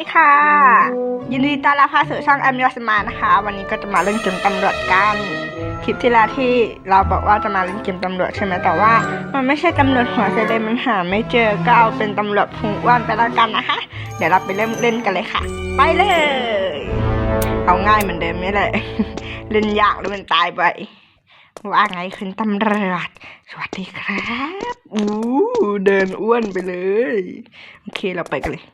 ดีค่ะ ยินดีต้อนรับเข้าสู่ช่องแอมยอสมานะคะ วันนี้ก็จะมาเล่นเกมตำรวจกันคลิปที่แล้วที่เราบอกว่าจะมาเล่นเกมตำรวจใช่ไหมแต่ว่ามันไม่ใช่ตำรวจหัวเซเลมันหาไม่เจอก็เอาเป็นตำรวจพุงอ้วนไปแล้วกันนะคะ เดี๋ยวเราไปเล่นเล่นกันเลยค่ะ ไปเลย เอาง่ายเหมือนเดิมนี่แหละเล่นยากแล้วมันตายไปว่าไงคุณตำรวจสวัสดีครับอู้เดินอ้วนไปเลย โอเคเราไปกันเลย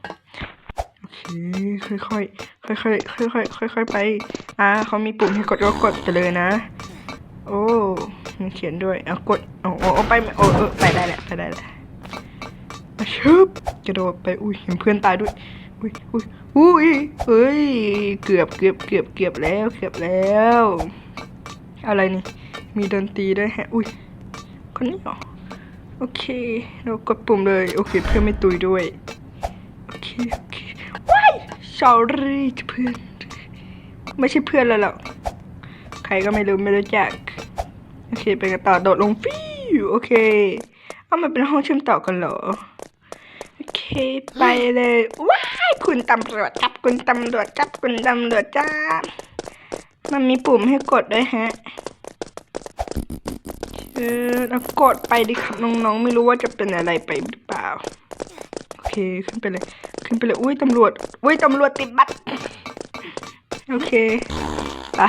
โอเคค่อยๆค่อยๆค่อยๆค่อยๆไป อ่าเขามีปุ่มให้กดก็กดไปเลยนะ โอ้มีเขียนด้วยเอากดเอาเอาไปโอ้เออไปได้แหละไปได้แหละมาชึบกระโดดไปอุ้ยเห็นเพื่อนตายด้วยอุ้ยอุ้ยอุ้ยเฮ้ยเกือบเกือบเกือบเกือบแล้วเกือบแล้ว อะไรนี่ มีดนตรีด้วยแฮะอุ้ยคนนี้เหรอโอเค เรากดปุ่มเลย โอเค เพื่อนไม่ตุยด้วย โอเคโอเค สอรี่เพื่อน ไม่ใช่เพื่อนแล้วหรอกใครก็ไม่รู้ไม่รู้จัก โอเคไปกันต่อโดดลงฟิวโอเค เอามันเป็นห้องเชื่อมต่อกันเหรอ โอเคไปเลยว้ายคุณตำรวจจับคุณตำรวจจับคุณตำรวจจับมันมีปุ่มให้กดด้วยฮะเออแล้วกดไปดิครับน้องๆ ไม่รู้ว่าจะเป็นอะไรไปหรือเปล่า โอเคขึ้นไปเลย ขึ้นไปเลยอุ้ยตำรวจอุ้ยตำรวจติดบัตรโอเคไป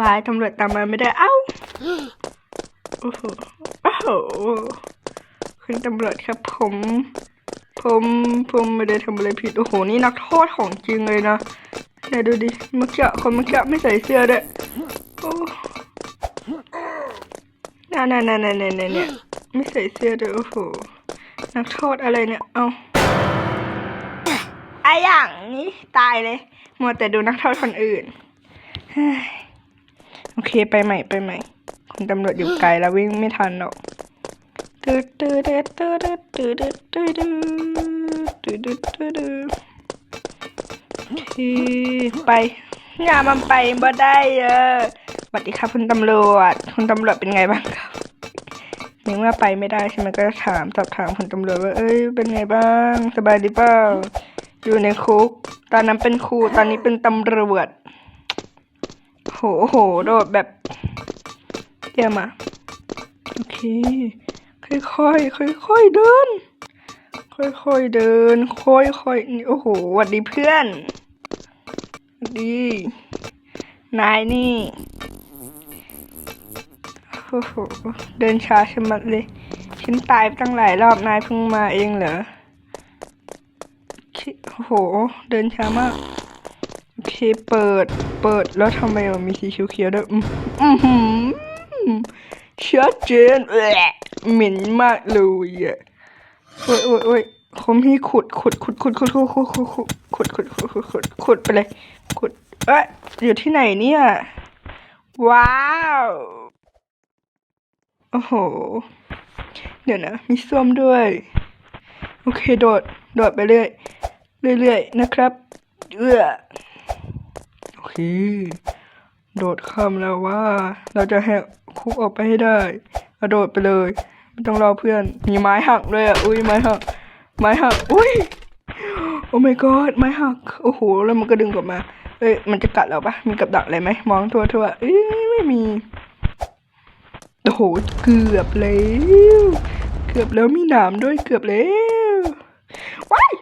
วายตำรวจตามมาไม่ได้เอ้าโอ้โหโอ้โหคุณตำรวจครับ ผม ผมผมไม่ได้ทำอะไรผิดโอ้โหนี่นักโทษของจริงเลยนะเดี๋ยวดูดิเมื่อกี้คนเมื่อกี้ไม่ใส่เสื้อด้วยโอ้น่าน่าน่าน่าน่าน่าเนี่ยไม่ใส่เสื้อด้วยโอ้โห นักโทษอะไรเนี่ย เอาไอะอย่างนี้ตายเลย มัวแต่ดูนักโทษคนอื่นเฮ้ยโอเคไปใหม่ไปใหม่ คุณตำรวจอยู่ไกลแล้ววิ่งไม่ทันหรอกตืดตืดตืดตืดตืดตืดตืดตืดตืดตืดโอเคไปอย่ามันไปบ่ได้เออสวัสดีครับคุณตำรวจ คุณตำรวจเป็นไงบ้างครับ ในเมื่อไปไม่ได้ใช่ไหมก็ถามสอบถามคุณตำรวจว่า เอ้ย เป็นไงบ้าง สบายดีเปล่า อยู่ในคุก ตอนนั้นเป็นครู ตอนนี้เป็นตำรวจ โห โห โดดแบบเยี่ยมอะโอเค ค่อยๆ ค่อยๆ เดิน ค่อยๆ เดิน ค่อยๆนี่โอ้โหหวัดดีเพื่อนหวัดดี นายนี่ โอ้โหเดินช้าชะมัดเลย ฉันตายตั้งหลายรอบนายเพิ่งมาเองเหรอโอ้โห เดินช้ามาก โอเค เปิด เปิด แล้วทำไมมันมีสีเขียวๆด้วย อืมอือหือชัดเจนแหละเหม็นมากเลยอะโอ้ยโอ้ยโอ้ยเขามีขุดขุด ขุด ขุด ขุด ขุด ขุด ขุด ขุด ขุด ขุด ขุด ขุด ขุด ไปเลย ขุด เอ๊ะอยู่ที่ไหนเนี่ย ว้าว โอ้โห เดี๋ยวนะ มีส้วมด้วย โอเค โดด โดดไปเรื่อย เรื่อยๆ นะครับ เอื้อ โอเค โดดข้ามแล้วว่า เราจะแหกคุกออกไปให้ได้กระโดดไปเลย ไม่ต้องรอเพื่อน มีไม้หักด้วยอะ อุ้ยไม้หัก ไม้หัก อุ้ย โอ้ my god ไม้หัก โอ้โห แล้วมันก็ดึงกลับมา เอ้ย มันจะกัดเราปะมีกับดักอะไรไหม มองทั่วทั่วๆเอ้ยไม่มี โอ้โหเกือบแล้วเกือบแล้วมีหนามด้วยเกือบแล้วว้าย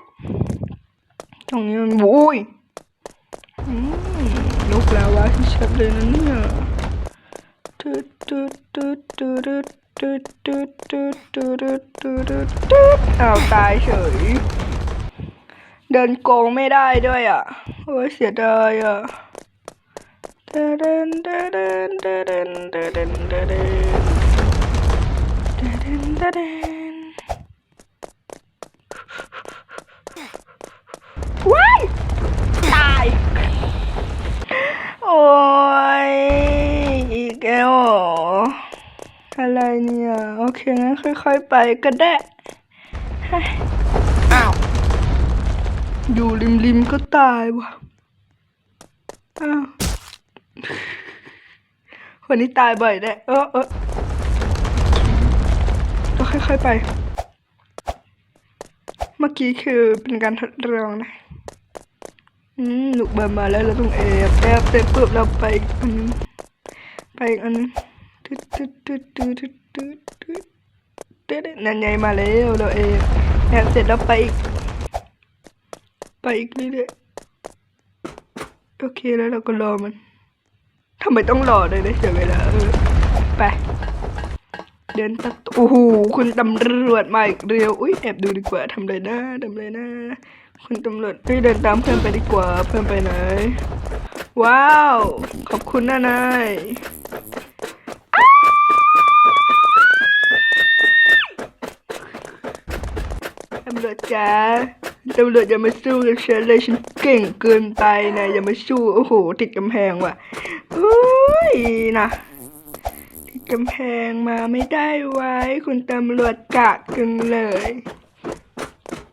ตรงนี้มันโว้ยลุกแล้ววะที่ชัดเลยนะเนี่ยตึ๊ดตึ๊ดตึ๊ดตึ๊ดตึ๊ดตึ๊ดตึ๊ดตึ๊ดตึ๊ดตึ๊ดตึ๊ดตึ๊ดอ้าวตายเฉย เดินโกงไม่ได้ด้วยอะโอ้ยเสียดายอะ เดินเดินเดินเดินเดินเดินเดินเดินเดินเดินเดินเดินเดินเดินว้ายตาย โอ้ยอีกแล้วเหรออะไรเนี่ย โอเคงั้นค่อยๆไปก็ได้เฮ้ยอ้าว อยู่ริมๆก็ตายว่ะอ้าว วันนี้ตายบ่อยแน่เออเออก็ค่อยๆไป เมื่อกี้คือเป็นการทดลองนะ อืมลูกบอลมาแล้วเราต้องแอบแอบเสร็จปุ๊บเราไปอันนึงไปอันนึงตึ๊ดตึ๊ดตึ๊ดตึ๊ดตึ๊ดตึ๊ดตึ๊ดตึ๊ดนั่นไงมาแล้วเราแอบแอบเสร็จแล้วไปอีกไปอีกเรื่อยๆโอเคแล้วเราก็รอมัน ทำไมต้องรอเลยนะเสียเวลาเออไป เดินตัดโอ้โหคุณตำรวจมาอีกเร็วอุ้ยแอบดูดีกว่าทำเลยนะทำเลยนะ คุณตำรวจเฮ้ยเดินตามเพื่อนไปดีกว่าเพื่อนไปไหน ว้าว ขอบคุณนะนายตำรวจจ๋า ตำรวจอย่ามาสู้กับฉันเลยฉันเก่งเกินไปนะอย่ามาสู้โอ้โหติดกำแพงว่ะอุ้ยนะติดกำแพงมาไม่ได้ไว้ คุณตำรวจกะกันเลย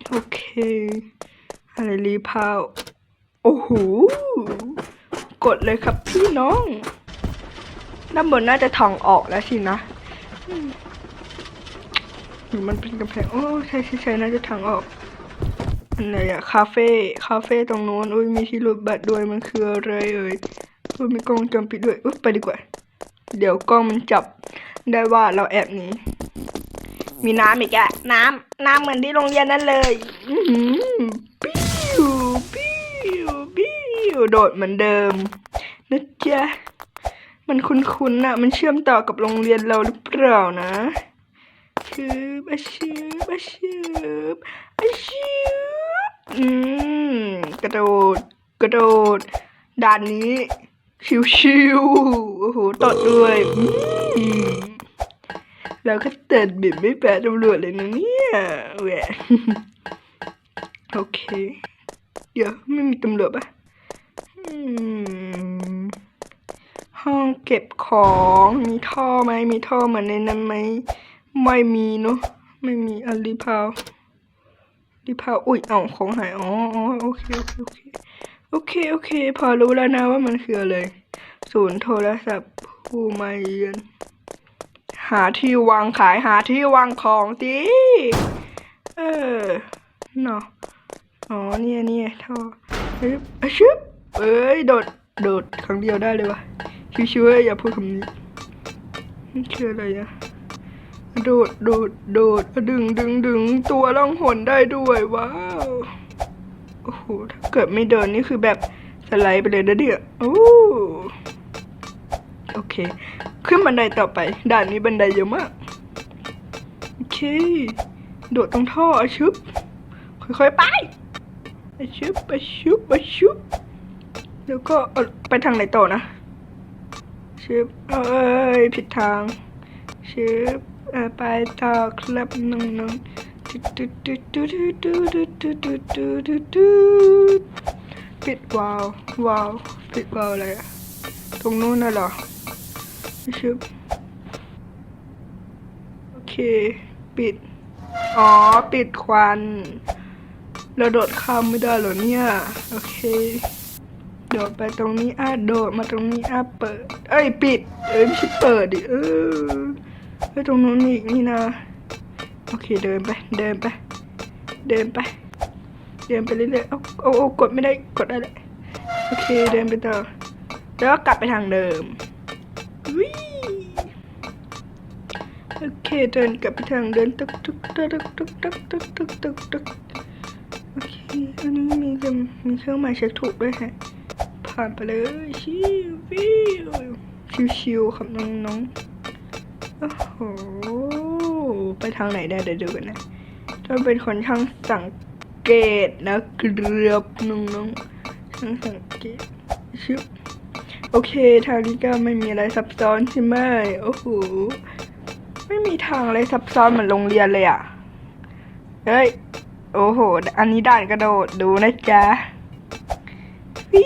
โอเค อะไรรีพาวโอ้โหกดเลยครับพี่น้องด้านบนน่าจะทางออกแล้วสินะมหรือมันเป็นกำแพงโอ้ใช่ใช่ใช่น่าจะทางออก ไหนอะคาเฟ่คาเฟ่ตรงโน้นอุ้ยมีที่รูดบัตรด้วยมันคืออะไรเอ่ยอุ้ยมีกล้องวงจำปิดด้วยอุ้ยไปดีกว่า เดี๋ยวกล้องมันจับได้ว่าเราแอบหนีมีน้ำอีกอะน้ำน้ำเหมือนที่โรงเรียนนั่นเลยปิ้วปิ้วปิ้วโดดเหมือนเดิมนะจ๊ะมันคุ้นๆน่ะ มันเชื่อมต่อกับโรงเรียนเราหรือเปล่านะชืบอะชืบอะชืบอะชืบ อืมกระโดด กระโดด ด่านนี้ ชิวๆโอ้โหตอดด้วยอืมเราก็เติดบิดไม่แพ้ตำรวจเลยนะเนี่ยแหวะโอเค เดี๋ยวไม่มีตำรวจปะห้องเก็บของมีท่อไหมมีท่อเหมือนในนั้นไหมไม่มีเนอะไม่มีอันรีพาว รีพาอุ้ยเอาของหายอ๋ออ๋อโอเคโอเคโอเคโอเคโอเค พอรู้แล้วนะว่ามันคืออะไรศูนย์โทรศัพท์ผู้มาเยือน หาที่วางขายหาที่วางของสิเออเนาะอ๋อเนี่ยเนี่ยท่อเอ้ยอะชึบเอ้ยโดดโดดครั้งเดียวได้เลยวะชิวๆอย่าพูดคำนี้นี่คืออะไรอะ ดดโดดโดดึงดึงดึงตัวล่องหนได้ด้วยว้าวโอ้โหถ้าเกิดไม่เดินนี่คือแบบสไลด์ไปเลยนะเดี๋ยวโอ้โอเค ขึ้นบันไดต่อไป ด่านนี้บันไดเยอะมาก โอเค โดดตรงท่ออชึบ ค่อยๆไปอชึบอชึบอชึบ แล้วก็ไปทางไหนต่อนะชึบเอ้ยผิดทางชึบ ไปต่อครับน้องๆปิดวาล์ววาวปิดวาวอะไรอะตรงนู้นน่ะเหรอชิบโอเค ปิด อ๋อ ปิดควันเราโดดข้ามไม่ได้เหรอเนี่ย โอเค โดดไปตรงนี้อะโดดมาตรงนี้อะเปิด เอ้ย ปิด เอ้ยไม่ใช่เปิดดิเออ เฮ้ยตรงนู้นมีอีกนี่นะ โอเคเดินไป เดินไป เดินไป เดินไปเรื่อยๆเอาเอาเอากดไม่ได้ กดได้เลยโอเคเดินไปต่อ แล้วก็กลับไปทางเดิมวิโอเคเดินกลับไปทางเดินตึกตึกตึกตึกตึกตึกตึกตึกตึกโอเคอันนี้มีกันมีเครื่องหมายเช็คถูกด้วยฮะ ผ่านไปเลยชิววิวชิวชิวๆครับน้องๆ โอ้โห ไปทางไหนได้เดี๋ยวดูกันนะถ้าเป็นคนช่างสังเกตนะเกือบน้องๆช่างสังเกตชิวโอเค ทางนี้ก็ไม่มีอะไรซับซ้อนใช่ไหมโอ้โห ไม่มีทางอะไรซับซ้อนเหมือนโรงเรียนเลยอะ เฮ้ย โอ้โห อันนี้ด่านกระโดดดูนะจ๊ะวิ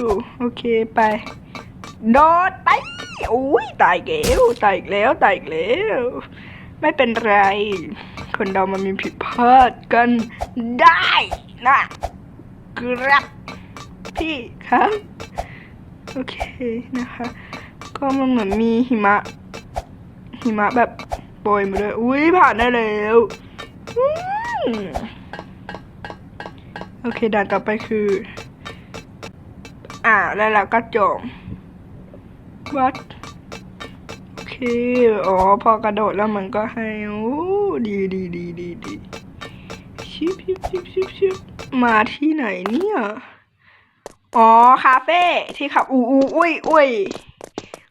วโอเคไป โดดไป อุ้ยตายเกลตายอีกแล้วตายอีกแล้ว ไม่เป็นไร คนเรามันมีผิดพลาดกันได้นะครับพี่ครับโอเคนะคะ ก็มันเหมือนมีหิมะ หิมะแบบโปรยมาด้วยอุ้ยผ่านได้แล้วโอเคด่านต่อไปคือ อ่าแล้วเราก็จบ วัดโอเค อ๋อ พอกระโดดแล้วมันก็ให้ โอ้ดีดีดีดีดีชิบชิบชิบชิบชิบมาที่ไหนเนี่ย อ๋อ คาเฟ่ที่ขับอูอูอุ้ยอุ้ย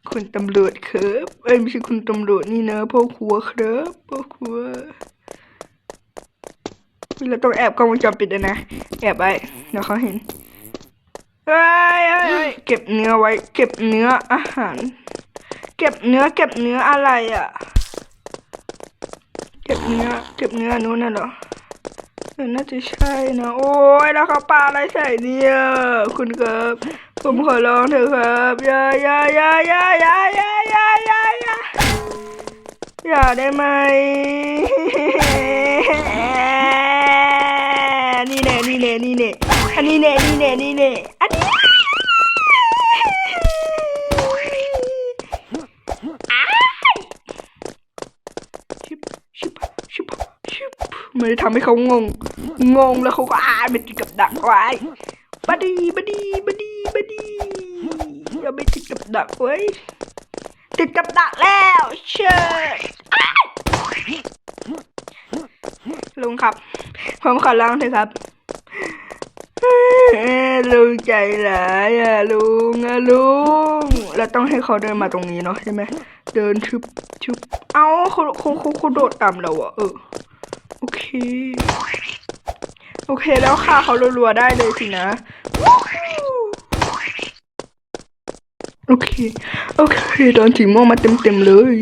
คุณตำรวจครับเอ้ยไม่ใช่คุณตำรวจนี่นะพ่อครัวครับพ่อครัวเราต้องแอบกล้องวงจรปิดด้วยนะ แอบไว้เดี๋ยวเขาเห็น เฮ้ยเฮ้ยเก็บเนื้อไว้ เก็บเนื้ออาหาร เก็บเนื้อเก็บเนื้ออะไรอะ เก็บเนื้อเก็บเนื้อนู้นน่ะเหรอเออน่าจะใช่นะ โอ้ยแล้วเขาปาอะไรใส่เนี่ยคุณครับผมขอร้องเถอะครับอย่าอย่าอย่าอย่าอย่าอย่าอย่าอย่าอย่าอย่าได้ไหมนี่แน่นี่แน่นี่แน่อันนี้แน่นี่แน่นี่แน่อันนี้อ้ายชิบชิบชิบชิบไม่ได้ทำให้เขางง งงแล้วเขาก็อ่านไปติดกับดักไว้บดีบดีบดีบดีอย่าไปติดกับดักไว้ติดกับดักแล้วเชิญอ้ายลุงครับผมขอร้องเถอะครับเอ้ยลุงใจร้ายอะลุงอะลุงเราต้องให้เขาเดินมาตรงนี้เนาะใช่ไหมเดินชุบชุบเอ้าเขาเขาเขาโดดตามเราอะเออ โอเค โอเคแล้วค่ะเขารัวๆได้เลยสินะ โอเค โอเคโดนสีม่วงมาเต็มๆเลย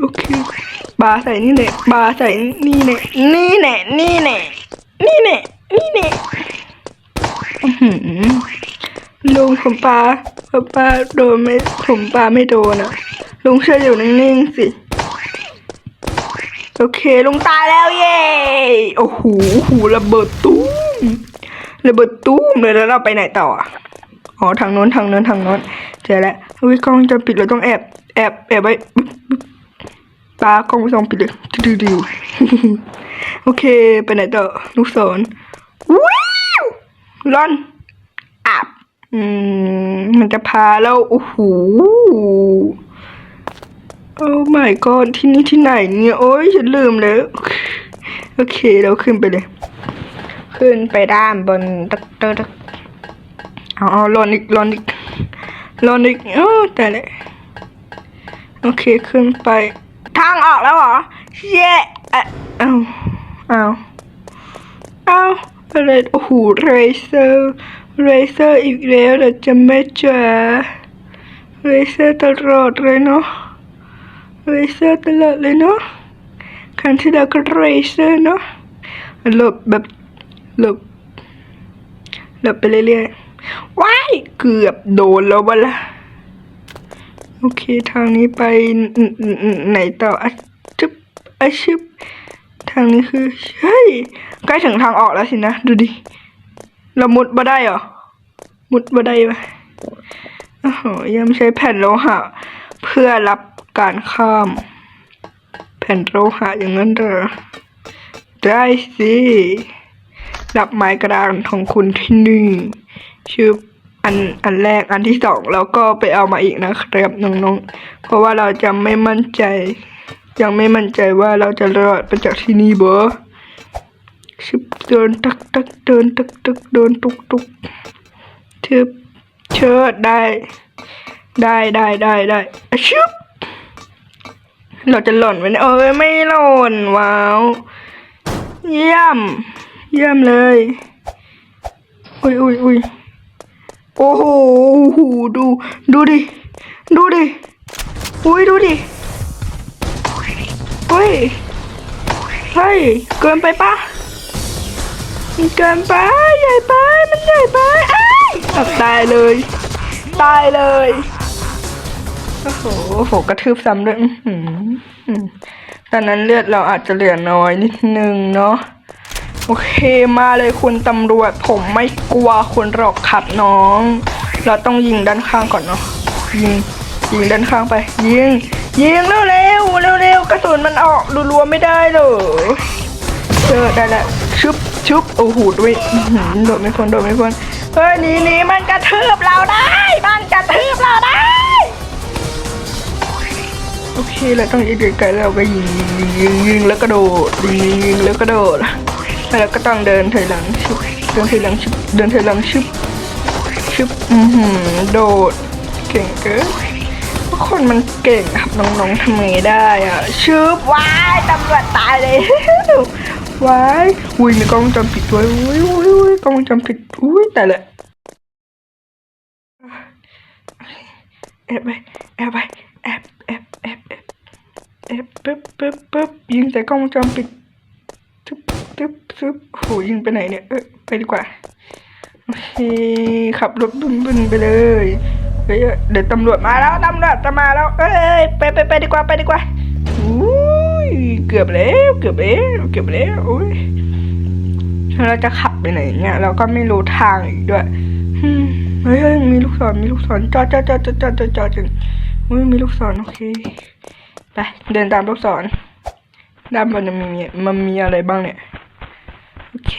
โอเคโอเคบาใส่นี่แหละบาใส่นี่แหละนี่แหละนี่แหละนี่แหละนี่แหละอื้อหือลุงผมปลาผมปลาโดนไม่ผมปลาไม่โดนอะลุงเชื่ออยู่นิ่งๆสิ โอเคลงตายแล้วเย้โอ้โหโอ้โหระเบิดตุ้มระเบิดตุ้มเลยแล้วเราไปไหนต่ออะอ๋อทางโน้นทางโน้นทางโน้นเจอแล้ววิกล้องจะปิดเราต้องแอบแอบแอบไว้ปึ๊บปึ๊บปากล้องปิดเลยดิวดิวโอเคไปไหนต่อลูกศรว้าวร่อนอับอืมมันจะพาแล้วโอ้โห โอ้ my god ที่นี่ที่ไหนเนี่ย โอ้ยฉันลืมแล้ว โอเคเราขึ้นไปเลย ขึ้นไปด้านบนตึกตึกตึกเอาเอาลอนอีกลอนอีกลอนอีกโอ้แต่ละโอเคขึ้นไป ทางออกแล้วเหรอเย้เอาเอาเอาอะไรโอ้โหเรเซอร์เรเซอร์อีกแล้วเราจะไม่เจอเรเซอร์ตลอดเลยเนาะ เรเซอร์ตลอดเลยเนาะครั้งที่แล้วก็เรเซอร์เนาะหลบแบบหลบหลบไปเรื่อยๆ ว้าย เกือบโดนแล้ววะล่ะโอเค ทางนี้ไปไหนต่ออะชึบอะชึบทางนี้คือ เฮ้ย ใกล้ถึงทางออกแล้วสินะ ดูดิ เรามุดมาได้เหรอ มุดมาได้ไปะโอ้โหยังใช้แผ่นโลหะเพื่อรับ การข้ามแผ่นโลหะอย่างนั้นเหรอได้สิรับไม้กระดานของคุณที่นี่ชื่ออันอันแรกอันที่สองแล้วก็ไปเอามาอีกนะครับน้องๆ เพราะว่าเราจะไม่มั่นใจ ยังไม่มั่นใจว่าเราจะรอดไปจากที่นี่บ่ชิบเดินตักตักเดินตักตักเดินตุกตุกเชิบเชิดได้ ได้ได้ได้ได้ชิบ เราจะหล่นไหมเนี่ยเอ้ยไม่หล่น ว้าว เยี่ยม เยี่ยมเลย อุ้ยอุ้ยอุ้ยโอ้โหดู ดูดิ ดูดิ อุ้ยดูดิเฮ้ยเฮ้ย เกินไปปะมันเกินไป ใหญ่ไป มันใหญ่ไปอ้ายตายเลย ตายเลย โอ้โหกระทืบซ้ำด้วยอื้อหืออืมตอนนั้นเลือดเราอาจจะเหลือน้อยนิดนึงเนาะโอเคมาเลยคุณตำรวจ ผมไม่กลัวคุณหรอกครับน้อง เราต้องยิงด้านข้างก่อนเนาะยิงยิงด้านข้างไป ยิง ยิงเร็วเร็วเร็วเร็วๆกระสุนมันออกรัวๆไม่ได้เลยเออได้แล้วชุบชุบโอ้โหด้วยโดดไม่พ้นโดดไม่พ้นเฮ้ยหนีหนีมันกระทืบเราได้ มันกระทืบเราได้ โอเคเราต้องยิงไกลๆแล้วก็ยิงยิงยิงยิงแล้วก็โดดยิงยิงยิงแล้วก็โดดแล้วก็ต้องเดินถอยหลังชุบเดินถอยหลังชุบเดินถอยหลังชุบชุบอือหือโดดเก่งเกินทุกคนมันเก่งครับน้องๆทำไงได้อะชุบว้ายตำรวจตายเลยว้ายอุ้ยมีกล้องจำปิดด้วยอุ้ยอุ้ยอุ้ยกล้องจำปิดอุ้ยแต่ละแอบไปแอบไป แอบแอบแอบแอบแอบปึ๊บปึ๊บปึ๊บยิงใส่กล้องวงจำปิดทึบทึบทึบโหยิงไปไหนเนี่ยเออไปดีกว่าโอเคขับรถบึ้นบึ้นไปเลยเฮ้ยเดี๋ยวตำรวจมาแล้วตำรวจจะมาแล้วเอ้ยไปไปไปดีกว่าไปดีกว่าอุ้ยเกือบแล้วเกือบแล้วเกือบแล้วอุ้ยเราจะขับไปไหนเนี่ยเราก็ไม่รู้ทางอีกด้วยอืมเฮ้ยเฮ้ยมีลูกศรมีลูกศรจอดจอดจอดจอดจอดจอดจอดจอด อุ้ยมีลูกศรโอเค ไปเดินตามลูกศร ด้านบนมันมีมันมีอะไรบ้างเนี่ย โอเค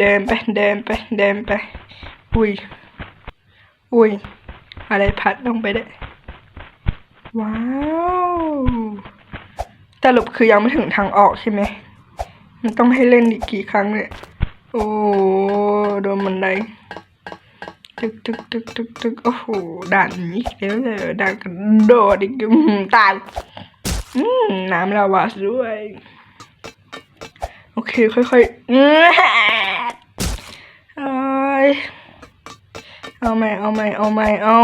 เดินไปเดินไปเดินไป อุ้ย อุ้ย อะไรพัดลงไปได้ ว้าวสรุปคือยังไม่ถึงทางออกใช่ไหม มันต้องให้เล่นอีกกี่ครั้งเนี่ย โอ้ โดนมันได ตึกตึกตึกตึกตึกโอ้โหด่านนี้อีกแล้วเลยด่านกระโดดอีกอืมตายอืมน้ำลาวาด้วย โอเค ค่อยๆอือเอยเอาใหม่เอาใหม่เอาใหม่เอา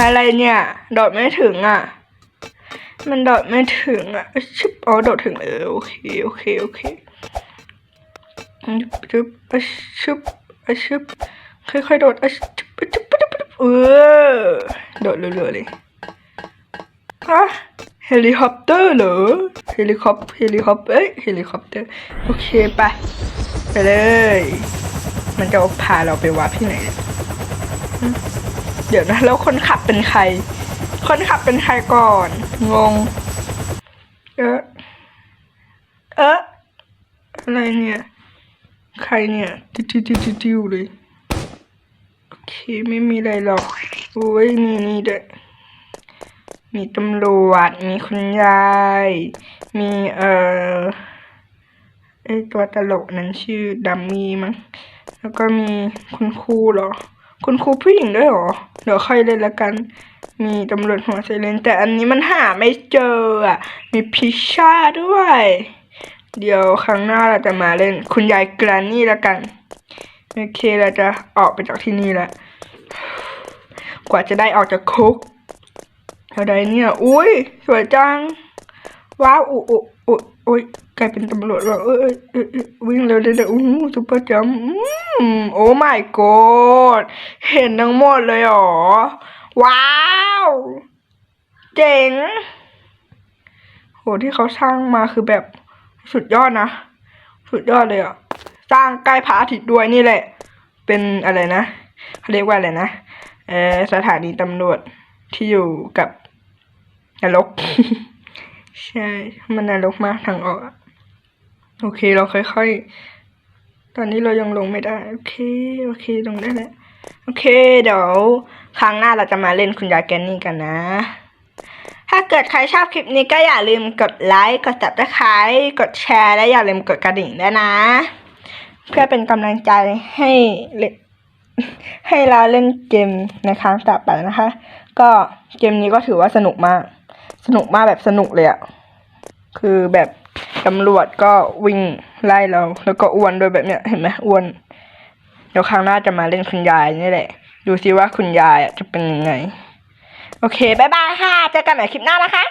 อะไรเนี่ยโดดไม่ถึงอะ มันโดดไม่ถึงอะชิบอ๋อโดดถึงเออโอเคโอเคโอเคชุบอชุบอชุบ ค่อยๆโดดอะชุบอะชุบอะชุบอะชุบเออโดดเรื่อยๆเลยฮะเฮลิคอปเตอร์เหรอเฮลิคอปเฮลิคอปเอ้ยเฮลิคอปเตอร์โอเคไปไปเลย มันจะพาเราไปวัดที่ไหน เดี๋ยวนะแล้วคนขับเป็นใคร คนขับเป็นใครก่อน งง เออเอออะไรเนี่ย ใครเนี่ย ติวติวติวติวติวเลย โอเคไม่มีอะไรหรอกโอ้ยนี่นี่ด้อมีตำรวจ มีคุณยาย มีเอ่อไอตัวตลกนั้นชื่อดัมมี่มั้ง แล้วก็มีคุณครูเหรอ คุณครูผู้หญิงด้วยเหรอ เดี๋ยวค่อยเล่นละกัน มีตำรวจหัวไซเรนแต่อันนี้มันหาไม่เจออะ มีพิชชาด้วย เดี๋ยวครั้งหน้าเราจะมาเล่นคุณยายแกรนนี่ละกัน โอเคเราจะออกไปจากที่นี่แล้วกว่าจะได้ออกจากคุกอะไรเนี่ย อุ้ยสวยจัง ว้าวอุ๊อุ๊อุ๊อุ๊ยกลายเป็นตำรวจว่ะเอ้ยเอ้อวิ่งเร็วเร็วอู้ซุปเปอร์จัมโอ้ my god เห็นทั้งหมดเลยหรอ ว้าว เจ๋ง โหที่เขาสร้างมาคือแบบสุดยอดนะ สุดยอดเลยอะ สร้างใกล้พระอาทิตย์ด้วยนี่แหละ เป็นอะไรนะเขาเรียกว่าอะไรนะเออสถานีตำรวจที่อยู่กับนรกใช่ มันนรกมากทางออก โอเคเราค่อยๆ ตอนนี้เรายังลงไม่ได้ โอเค โอเคลงได้แล้ว โอเค เดี๋ยวครั้งหน้าเราจะมาเล่นคุณยายแกนนี่กันนะ ถ้าเกิดใครชอบคลิปนี้ก็อย่าลืมกดไลค์ กดจับตะไคร้กดแชร์ และอย่าลืมกดกระดิ่งด้วยนะ เพื่อเป็นกำลังใจให้ให้เราเล่นเกมในครั้งต่อไปนะคะ ก็เกมนี้ก็ถือว่าสนุกมาก สนุกมากแบบสนุกเลยอะคือแบบตำรวจก็วิ่งไล่เรา แล้วก็อ้วนด้วยแบบเนี้ยเห็นไหมอ้วน เดี๋ยวครั้งหน้าจะมาเล่นคุณยายนี่แหละ ดูซิว่าคุณยายจะเป็นยังไง โอเคบ๊ายบายค่ะ เจอกันใหม่คลิปหน้านะคะ